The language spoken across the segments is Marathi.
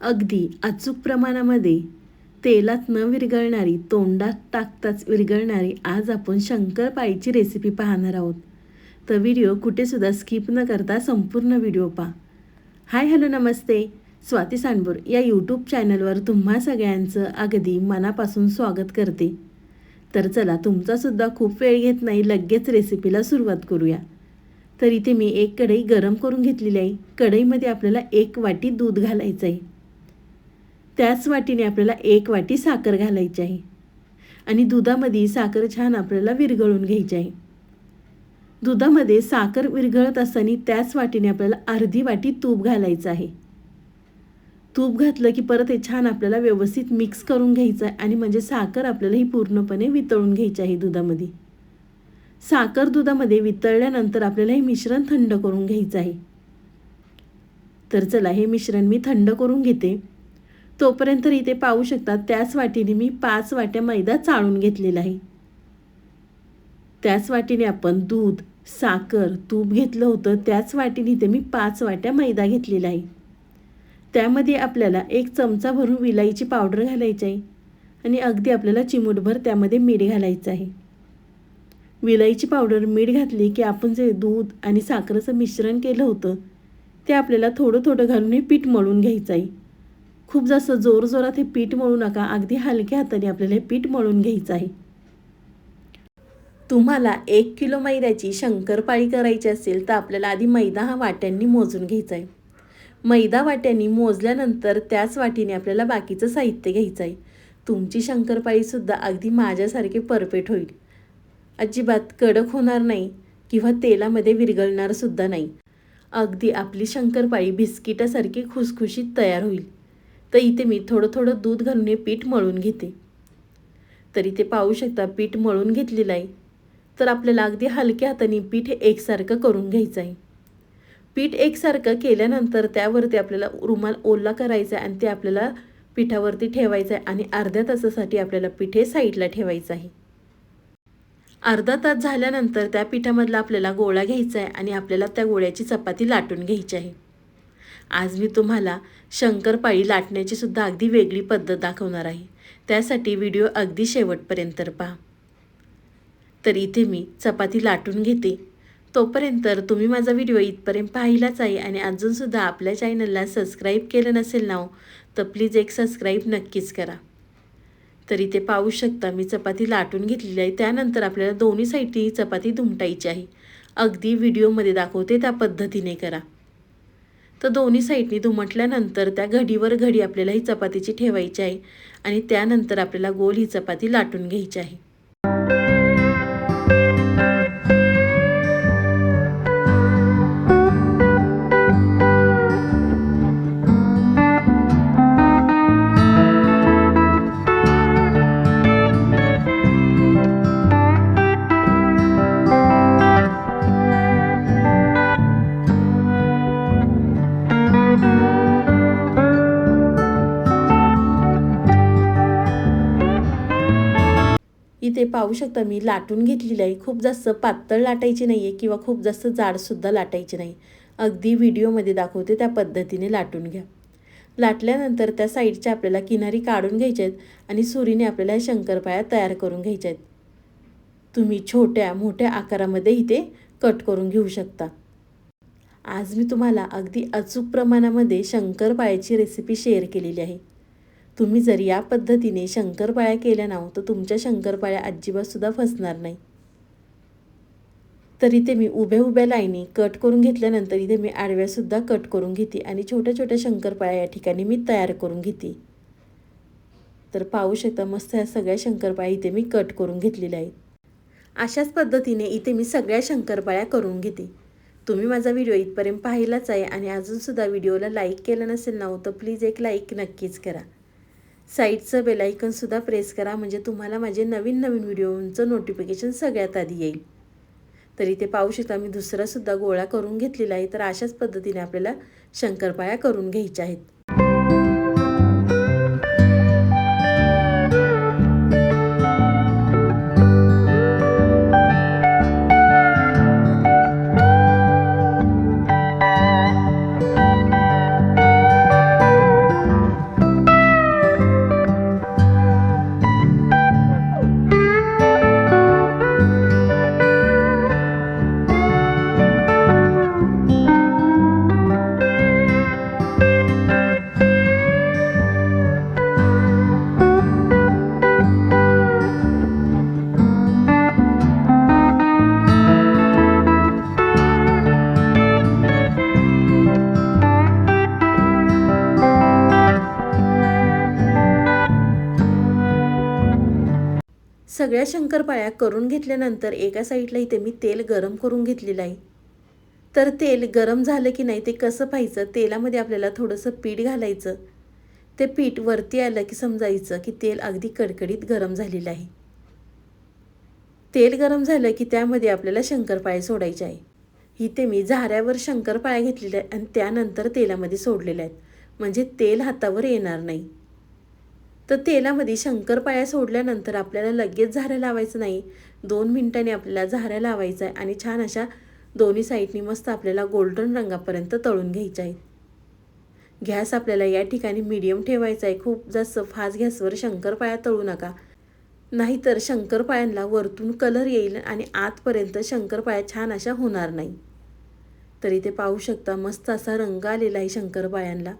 अगदी अचूक प्रमाणामध्ये तेलात न विरघळणारी तोंडात टाकताच विरघळणारी आज आपण शंकरपाळीची रेसिपी पाहणार आहोत. तर व्हिडिओ कुठेसुद्धा स्किप न करता संपूर्ण व्हिडिओ पहा. हाय हॅलो नमस्ते. स्वाती सांडबोर या यूट्यूब चॅनलवर तुम्हा सगळ्यांचं अगदी मनापासून स्वागत करते. तर चला तुमचासुद्धा खूप वेळ घेत नाही लगेच रेसिपीला सुरुवात करूया. तर इथे मी एक कढई गरम करून घेतलेली आहे. कढईमध्ये आपल्याला एक वाटी दूध घालायचं आहे त्याच वाटीने आपल्याला एक वाटी साखर घालायची आहे. आणि दुधामध्ये साखर छान आपल्याला विरघळून घ्यायची आहे. दुधामध्ये साखर विरघळत असताना त्याच वाटीने आपल्याला अर्धी वाटी तूप घालायचं आहे. तूप घातलं की परत हे छान आपल्याला व्यवस्थित मिक्स करून घ्यायचं आहे आणि म्हणजे साखर आपल्याला ही पूर्णपणे वितळून घ्यायची आहे दुधामध्ये. साखर दुधामध्ये वितळल्यानंतर आपल्याला हे मिश्रण थंड करून घ्यायचं आहे. तर चला हे मिश्रण मी थंड करून घेते. तोपर्यंत इथे पाहू शकता त्याच वाटीने मी पाच वाट्या मैदा चाळून घेतलेला आहे. त्याच वाटीने आपण दूध साखर तूप घेतलं होतं त्याच वाटीने इथे मी पाच वाट्या मैदा घेतलेला आहे. त्यामध्ये आपल्याला एक चमचा भरून विलाईची पावडर घालायची आहे आणि अगदी आपल्याला चिमूटभर त्यामध्ये मीठ घालायचं आहे. विलायची पावडर मीठ घातली की आपण जे दूध आणि साखरेचं मिश्रण केलं होतं ते आपल्याला थोडं थोडं घालून हे पीठ मळून घ्यायचं आहे. खूप जास्त जोर जोरात हे पीठ मळू नका. अगदी हलक्या हाताने आपल्याला हे पीठ मळून घ्यायचं आहे. तुम्हाला एक किलो मैद्याची शंकरपाळी करायची असेल तर आपल्याला आधी मैदा हा वाट्यांनी मोजून घ्यायचा आहे. मैदा वाट्यांनी मोजल्यानंतर त्याच वाटीने आपल्याला बाकीचं साहित्य घ्यायचं आहे. तुमची शंकरपाळीसुद्धा अगदी माझ्यासारखे परफेक्ट होईल. अजिबात कडक होणार नाही किंवा तेलामध्ये विरघळणारसुद्धा नाही. अगदी आपली शंकरपाळी बिस्किटासारखी खुसखुशीत तयार होईल. तर इथे मी थोडं थोडं दूध घालून हे पीठ मळून घेते. तर इथे पाहू शकता पीठ मळून घेतलेलं आहे. तर आपल्याला अगदी हलक्या हाताने पीठ हे एकसारखं करून घ्यायचं आहे. पीठ एकसारखं केल्यानंतर त्यावरती आपल्याला रुमाल ओला करायचा आहे आणि ते आपल्याला पिठावरती ठेवायचं आहे आणि अर्ध्या तासासाठी आपल्याला पीठ हे साईडला ठेवायचं आहे. अर्धा तास झाल्यानंतर त्या पिठामधला आपल्याला गोळा घ्यायचा आहे आणि आपल्याला त्या गोळ्याची चपाती लाटून घ्यायची आहे. आज मी तुम्हाला शंकरपाळी लाटण्याची सुद्धा अगदी वेगळी पद्धत दाखवणार आहे. त्यासाठी व्हिडिओ अगदी शेवटपर्यंत पहा. तर इथे मी चपाती लाटून घेते. तोपर्यंत तुम्ही माझा व्हिडिओ इथपर्यंत पाहिलाच आहे आणि अजूनसुद्धा आपल्या चॅनलला सबस्क्राईब केलं नसेल ना हो, तर प्लीज एक सबस्क्राईब नक्कीच करा. तर इथे पाहू शकता मी चपाती लाटून घेतलेली आहे. त्यानंतर आपल्याला दोन्ही साईडनी चपाती धुमटायची आहे. अगदी व्हिडिओमध्ये दाखवते त्या पद्धतीने करा. तर दोन्ही साईडनी दुमटल्यानंतर त्या घडीवर घडी आपल्याला ही चपातीची ठेवायची आहे आणि त्यानंतर आपल्याला गोल ही चपाती लाटून घ्यायची आहे. इथे पाहू शकता मी लाटून घेतलेली आहे. खूप जास्त पातळ लाटायची नाही आहे किंवा खूप जास्त जाडसुद्धा लाटायची नाही. अगदी व्हिडिओमध्ये दाखवते त्या पद्धतीने लाटून घ्या. लाटल्यानंतर त्या साईडच्या आपल्याला किनारी काढून घ्यायच्या आहेत आणि सुरीने आपल्याला शंकरपाळ्या तयार करून घ्यायच्या आहेत. तुम्ही छोट्या मोठ्या आकारामध्ये इथे कट करून घेऊ शकता. आज मी तुम्हाला अगदी अचूक प्रमाणामध्ये शंकरपाळ्याची रेसिपी शेअर केलेली आहे. तुम्ही जर या पद्धतीने शंकरपाळ्या केल्या ना तर तुमच्या शंकरपाळ्या अजिबातसुद्धा फसणार नाही. तर इथे मी उभ्या उभ्या लाईनी कट करून घेतल्यानंतर इथे मी आडव्यासुद्धा कट करून घेते आणि छोट्या छोट्या शंकरपाळ्या या ठिकाणी मी तयार करून घेते. तर पाहू शकता मस्त या सगळ्या शंकरपाळ्या इथे मी कट करून घेतलेल्या आहेत. अशाच पद्धतीने इथे मी सगळ्या शंकरपाळ्या करून घेते. तुम्ही माझा व्हिडिओ इथपर्यंत पाहिलाच आहे आणि अजूनसुद्धा व्हिडिओला लाईक केलं नसेल ना तर प्लीज एक लाईक नक्कीच करा. साईडचं बेलायकनसुद्धा प्रेस करा म्हणजे तुम्हाला माझे नवीन नवीन व्हिडिओचं नोटिफिकेशन सगळ्यात आधी येईल. तर इथे पाहू शकता मी दुसरासुद्धा गोळा करून घेतलेला आहे. तर अशाच पद्धतीने आपल्याला शंकरपाळ्या करून घ्यायच्या आहेत. सगळ्या शंकरपाळ्या करून घेतल्यानंतर एका साईडला इथे मी तेल गरम करून घेतलेलं आहे. तर तेल गरम झालं की नाही ते कसं पाहायचं? तेलामध्ये आपल्याला थोडंसं पीठ घालायचं. ते पीठ वरती आलं की समजायचं की तेल अगदी कडकडीत गरम झालेलं आहे. तेल गरम झालं की त्यामध्ये आपल्याला शंकरपाळे सोडायचे आहे. इथे मी झाऱ्यावर शंकरपाळ्या घेतलेल्या आहेत आणि त्यानंतर तेलामध्ये सोडलेल्या आहेत. म्हणजे तेल हातावर येणार नाही. तर तेलामध्ये शंकरपाळ्या सोडल्यानंतर आपल्याला लगेच झाऱ्या लावायचं नाही. दोन मिनटांनी आपल्याला झाऱ्या लावायचं आहे आणि छान अशा दोन्ही साईडनी मस्त आपल्याला गोल्डन रंगापर्यंत तळून घ्यायच्या आहेत. गॅस आपल्याला या ठिकाणी मीडियम ठेवायचा आहे. खूप जास्त फास्ट गॅसवर शंकरपाळ्या तळू नका. नाहीतर शंकरपाळ्यांना वरतून कलर येईल आणि आतपर्यंत शंकरपाळ्या छान अशा होणार नाही. तरी ते पाहू शकता मस्त असा रंग आलेला आहे शंकरपाळ्यांना.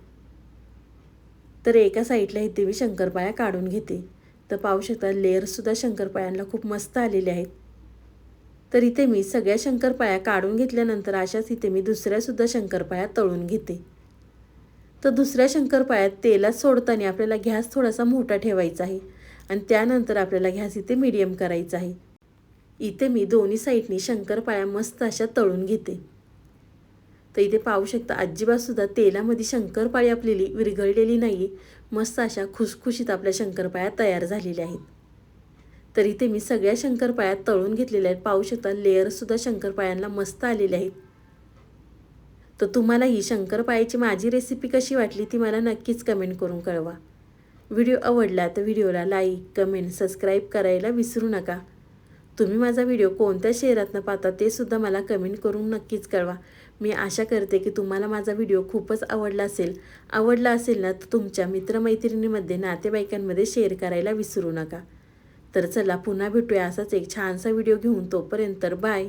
तर एका साईडला इथे मी शंकरपाळ्या काढून घेते. तर पाहू शकता लेअरसुद्धा शंकरपाळ्यांना खूप मस्त आलेले आहेत. तर इथे मी सगळ्या शंकरपाळ्या काढून घेतल्यानंतर अशाच इथे मी दुसऱ्यासुद्धा शंकरपाळ्या तळून घेते. तर दुसऱ्या शंकरपाळ्यात तेलात सोडताना आपल्याला गॅस थोडासा मोठा ठेवायचा आहे आणि त्यानंतर आपल्याला गॅस इथे मीडियम करायचा आहे. इथे मी दोन्ही साईडनी शंकरपाळ्या मस्त अशा तळून घेते. तर इथे पाहू शकता अजिबातसुद्धा तेलामध्ये शंकरपाळी आपलेली विरघळलेली नाही मस्त अशा खुसखुशीत आपल्या शंकरपाळ्या तयार झालेल्या आहेत. तर इथे मी सगळ्या शंकरपाळ्या तळून घेतलेल्या आहेत. पाहू शकता लेअरसुद्धा शंकरपाळ्यांना मस्त आलेले आहेत. तर तुम्हाला ही शंकरपाळ्याची माझी रेसिपी कशी वाटली ती मला नक्कीच कमेंट करून कळवा. व्हिडिओ आवडला तर व्हिडिओला लाईक कमेंट सबस्क्राईब करायला विसरू नका. तुम्ही माझा व्हिडिओ कोणत्या शहरातनं पाहता ते सुद्धा मला कमेंट करून नक्कीच कळवा. मी आशा करते की तुम्हाला माझा व्हिडिओ खूपच आवडला असेल. आवडला असेल ना तर तुमच्या मित्रमैत्रिणीमध्ये नातेवाईकांमध्ये शेअर करायला विसरू नका. तर चला पुन्हा भेटूया असाच एक छानसा व्हिडिओ घेऊन तोपर्यंत बाय